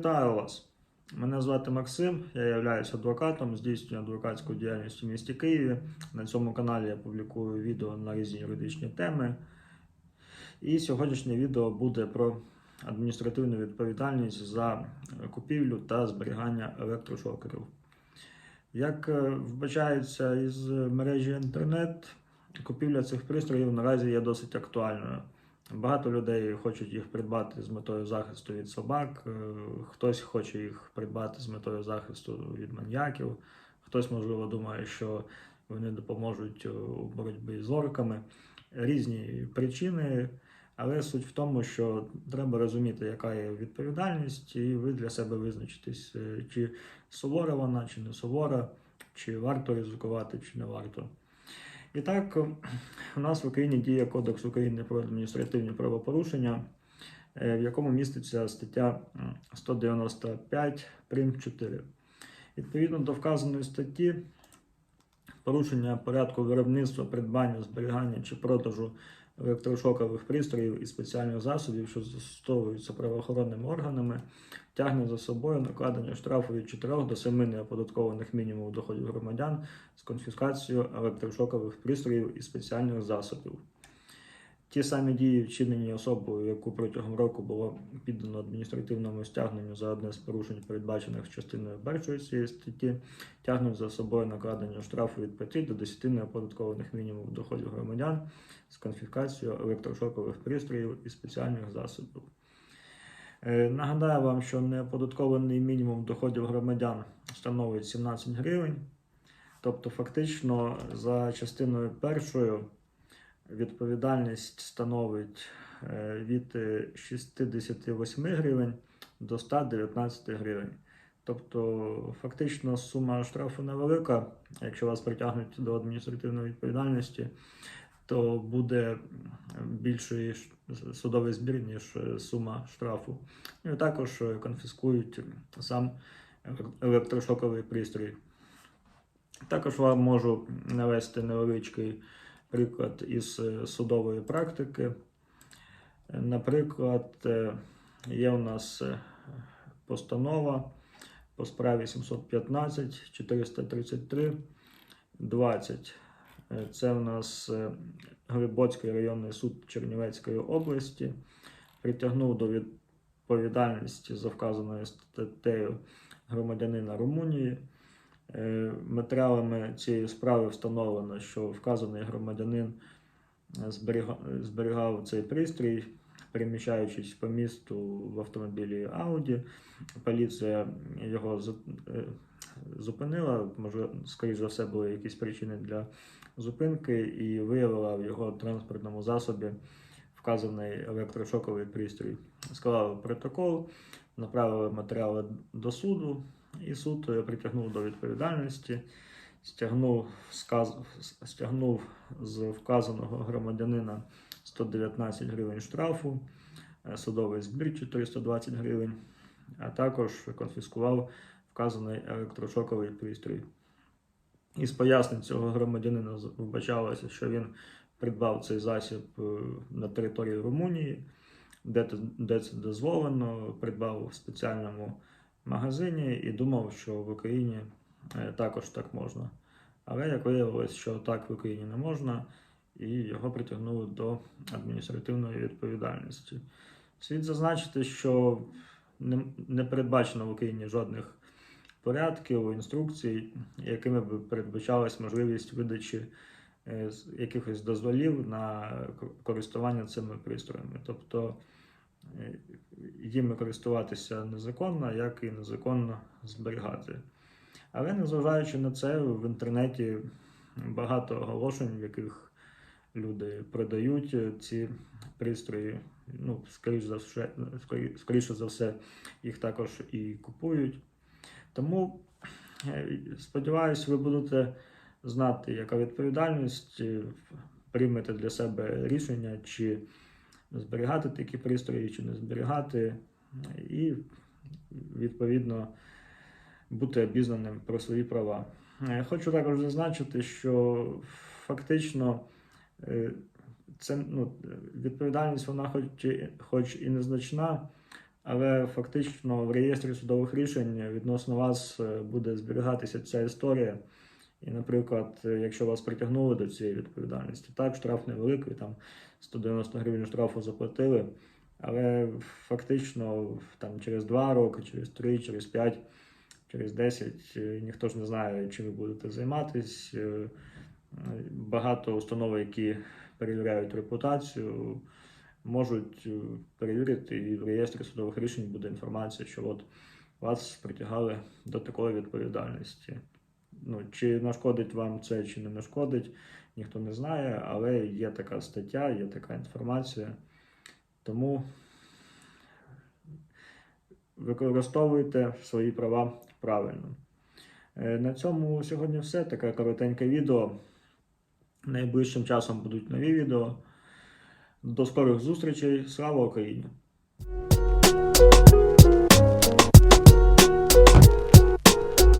Вітаю вас! Мене звати Максим, я являюсь адвокатом, здійснюю адвокатську діяльність у місті Києві. На цьому каналі я публікую відео на різні юридичні теми. І сьогоднішнє відео буде про адміністративну відповідальність за купівлю та зберігання електрошокерів. Як е, вбачається із мережі інтернет, купівля цих пристроїв наразі є досить актуальною. Багато людей хочуть їх придбати з метою захисту від собак, е, хтось хоче їх придбати з метою захисту від маньяків, хтось, можливо, думає, що вони допоможуть е, у боротьбі з орками. Різні причини, але суть в тому, що треба розуміти, яка є відповідальність, і ви для себе визначитесь, е, чи сувора вона, чи не сувора, чи варто ризикувати, чи не варто. І так, у нас в Україні діє Кодекс України про адміністративні правопорушення, е, в якому міститься стаття м, 195 прим 4. Відповідно до вказаної статті, порушення порядку виробництва, придбання, зберігання чи продажу електрошокових пристроїв і спеціальних засобів, що застосовуються правоохоронними органами, тягне за собою накладення штрафу від 4 до 7 неоподаткованих мінімумів доходів громадян з конфіскацією електрошокових пристроїв і спеціальних засобів. Ті самі дії, вчинені особою, яку протягом року було піддано адміністративному стягненню за одне з порушень, передбачених частиною першої цієї статті, тягнуть за собою накладення штрафу від 5 до 10 неоподаткованих мінімумів доходів громадян з конфіскацією електрошокових пристроїв і спеціальних засобів. Е, Нагадаю вам, що неоподаткований мінімум доходів громадян становить 17 гривень. Тобто, фактично, за частиною першою відповідальність становить е, від е, 68 гривень до 119 гривень. Тобто, фактично сума штрафу невелика. Якщо вас притягнуть до адміністративної відповідальності, то буде більший судовий збір, ніж е, сума штрафу. Ну, І також е, конфіскують сам електрошоковий пристрій. Також вам можу навести невеличкий приклад із е, судової практики. Наприклад, е, є у нас е, постанова по справі 715 433 20. Е, Це у нас Глибоцький районний суд Чернівецької області притягнув до відповідальності за вказаною статтею громадянина Румунії. Е, Матеріалами цієї справи встановлено, що вказаний громадянин е, зберігав, цей пристрій, переміщаючись по місту в автомобілі Audi. Поліція його е, зупинила, може, скоріш за все, були якісь причини для зупинки, і виявила в його транспортному засобі вказаний електрошоковий пристрій. Склали протокол, направили матеріали до суду, і суд е, притягнув до відповідальності, стягнув, сказ... стягнув з вказаного громадянина 119 гривень штрафу, е, судовий збір 420 гривень, а також конфіскував вказаний електрошоковий пристрій. Із пояснень цього громадянина вбачалося, що він придбав цей засіб е, на території Румунії, де, це дозволено, придбав в спеціальному магазині і думав, що в Україні е, також так можна. Але як виявилось, що так в Україні не можна, і його притягнули до адміністративної відповідальності. Слід зазначити, що не, передбачено в Україні жодних порядків, інструкцій, якими б передбачалась можливість видачі е, якихось дозволів на користування цими пристроями. Тобто їми користуватися незаконно, як і незаконно зберігати. Але незважаючи на це, в інтернеті багато оголошень, в яких люди продають е, ці пристрої. Ну, скоріш за все, скоріше за все, їх також і купують. Тому е, сподіваюсь, ви будете знати, яка відповідальність, е, приймете для себе рішення, чи зберігати такі пристрої, чи не зберігати, і відповідно бути обізнаним про свої права. Е, Хочу також зазначити, що фактично е, це ну, відповідальність, вона хоч, хоч і незначна, але фактично в реєстрі судових рішень відносно вас е, буде зберігатися ця історія. І, наприклад, якщо вас притягнули до цієї відповідальності, так, штраф невеликий, там 190 гривень штрафу заплатили, але фактично там, через 2 роки, через 3, через 5, через 10 е, ніхто ж не знає, чим ви будете займатися. Е, Багато установ, які перевіряють репутацію, можуть е, перевірити, і в реєстрі судових рішень буде інформація, що от вас притягали до такої відповідальності. Ну, чи нашкодить вам це, чи не нашкодить, ніхто не знає, але є така стаття, є така інформація. Тому використовуйте свої права правильно. Е, На цьому сьогодні все. Таке коротеньке відео. Найближчим часом будуть нові відео. До скорих зустрічей. Слава Україні!